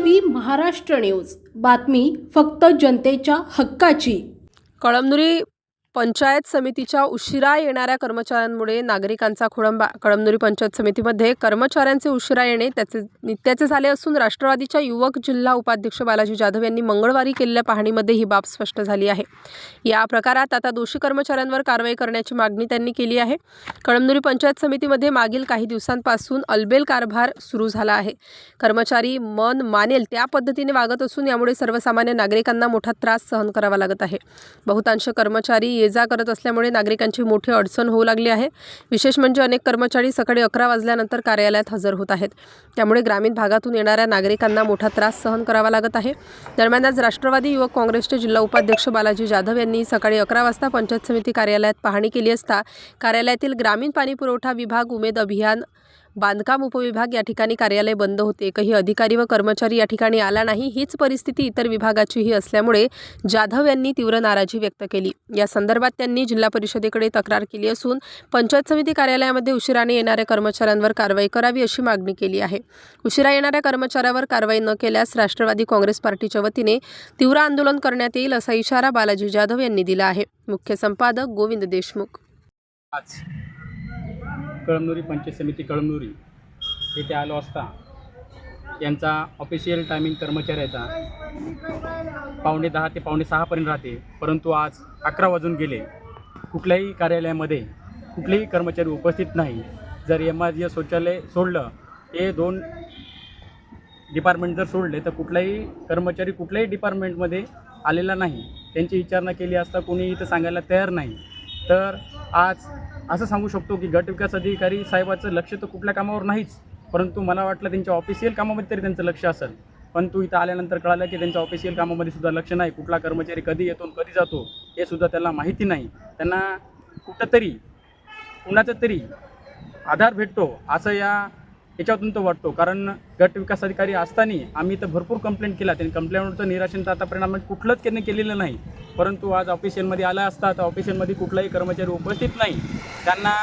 V Maharashtra news. बातमी फक्त जनतेच्या हक्काची. कळमनुरी पंचायत समितीच्या उशिरा येणाऱ्या कर्मचाऱ्यांमुळे नागरिकांचा खोळंबा. कळमनुरी पंचायत समितीमध्ये कर्मचाऱ्यांचे उशिरा येणे त्याचे नित्याचे झाले असून राष्ट्रवादीच्या युवक जिल्हा उपाध्यक्ष बालाजी जाधव यांनी मंगळवारी केलेल्या पाहणीमध्ये ही बाब स्पष्ट झाली आहे. या प्रकारात आता दोषी कर्मचाऱ्यांवर कारवाई करण्याची मागणी त्यांनी केली आहे. कळमनुरी पंचायत समितीमध्ये मागील काही दिवसांपासून अलबेल कारभार सुरू झाला आहे. कर्मचारी मन मानेल त्या पद्धतीने वागत असून यामुळे सर्वसामान्य नागरिकांना मोठा त्रास सहन करावा लागत आहे. बहुतांश कर्मचारी ये जा करत असल्यामुळे नागरिकांची मोठी अडचण होऊ लागली आहे. विशेष म्हणजे अनेक कर्मचारी सकाळी अकरा वाजल्यानंतर कार्यालयात हजर होत आहेत. त्यामुळे ग्रामीण भागातून येणाऱ्या नागरिकांना मोठा त्रास सहन करावा लागत आहे. दरम्यान आज राष्ट्रवादी युवक काँग्रेसचे जिल्हा उपाध्यक्ष बालाजी जाधव यांनी सकाळी अकरा वाजता पंचायत समिती कार्यालयात पाहणी केली असता कार्यालयातील ग्रामीण पाणी पुरवठा विभाग उमेद अभियान बांधकाम उपविभाग या ठिकाणी कार्यालय बंद होते. एकही अधिकारी व कर्मचारी या ठिकाणी आला नाही. हीच परिस्थिती इतर विभागाचीही असल्यामुळे जाधव यांनी तीव्र नाराजी व्यक्त केली. या संदर्भात त्यांनी जिल्हा परिषदेकडे तक्रार केली असून पंचायत समिती कार्यालयामध्ये उशिराने येणाऱ्या कर्मचाऱ्यांवर कारवाई करावी अशी मागणी केली आहे. उशिरा येणाऱ्या कर्मचाऱ्यावर कारवाई न केल्यास राष्ट्रवादी काँग्रेस पार्टीच्या वतीने तीव्र आंदोलन करण्यात येईल असा इशारा बालाजी जाधव यांनी दिला आहे. मुख्य संपादक गोविंद देशमुख. आज कळमनुरी पंचायत समिती कळमनुरी येथे आलो असता. यांचा ऑफिशियल टायमिंग कर्मचाऱ्याचा पावणे दहा ते पावणे सहापर्यंत राहते. परंतु आज अकरा वाजून गेले. कुठल्याही कार्यालयामध्ये कुठलेही कर्मचारी उपस्थित नाही. जर एम आर जी एस शौचालय सोडलं हे दोन डिपार्टमेंट जर सोडले तर कुठलाही कर्मचारी कुठल्याही डिपार्टमेंटमध्ये आलेला नाही. त्यांची विचारणा केली असता कोणी इथं सांगायला तयार नाही. तर आज असं सांगू शकतो की गट विकास अधिकारी साहेबाचं लक्ष तर कुठल्या कामावर नाहीच परंतु मला वाटलं त्यांच्या ऑफिशियल कामामध्ये तरी त्यांचं लक्ष असेल. पण तू इथं आल्यानंतर कळालं की त्यांच्या ऑफिशियल कामामध्ये सुद्धा लक्ष नाही. कुठला कर्मचारी कधी येतो आणि कधी जातो हे सुद्धा त्याला माहिती नाही. त्यांना कुठंतरी कुणाचा तरी आधार भेटतो असं या याच्यातून तर वाटतो. कारण गट विकास अधिकारी असताना आम्ही तर भरपूर कंप्लेंट केला. त्यांनी कंप्लेंटचं निराशन तर आतापर्यंत आम्ही कुठलंच त्यांनी केलेलं नाही. परंतु आज ऑफिशियलमध्ये आला असता तर ऑफिशियलमध्ये कुठलाही कर्मचारी उपस्थित नाही. त्यांना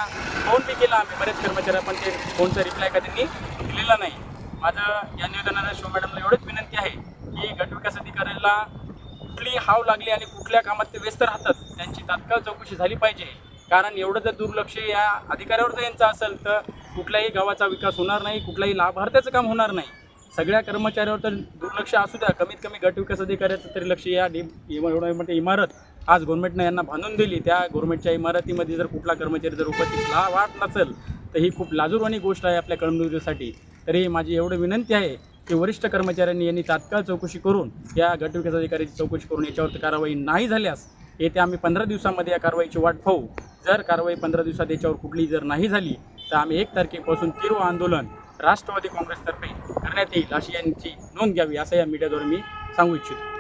फोन बी केला आम्ही बरेच कर्मचारी पण ते फोनचा रिप्लाय का त्यांनी दिलेला नाही. माझं या निवेदनाला शो मॅडमला एवढीच विनंती आहे की गटविकास अधिकाऱ्याला कुठली हाव लागली आणि कुठल्या कामात ते व्यस्त राहतात त्यांची तात्काळ चौकशी झाली पाहिजे. कारण एवढं जर दुर्लक्ष या अधिकाऱ्यावर जर यांचं असेल तर कुठल्याही गावाचा विकास होणार नाही कुठल्याही लाभार्थ्याचं काम होणार नाही. सगळ्या कर्मचाऱ्यावर तर दुर्लक्ष असू द्या. कमीत कमी गट विकास अधिकाऱ्याचं तरी लक्ष या डि एवढं इमारत आज गव्हर्नमेंटनं यांना बांधून दिली. त्या गव्हर्नमेंटच्या इमारतीमध्ये जर कुठला कर्मचारी जर उपस्थित ला वाट नसेल तर ही खूप लाजूरवाणी गोष्ट आहे आपल्या कळमनुरीसाठी. तरी माझी एवढी विनंती आहे की वरिष्ठ कर्मचाऱ्यांनी यांनी तात्काळ चौकशी करून या गटविकास अधिकाऱ्याची चौकशी करून याच्यावर कारवाई नाही झाल्यास येत्या आम्ही पंधरा दिवसामध्ये या कारवाईची वाट पाहू. जर कारवाई पंधरा दिवसात याच्यावर कुठली जर नाही झाली तर आम्ही एक तारखेपासून तीव्र आंदोलन राष्ट्रवादी काँग्रेसतर्फे करण्यात येईल अशी यांची नोंद घ्यावी असं या मीडियाद्वारे मी सांगू इच्छितो.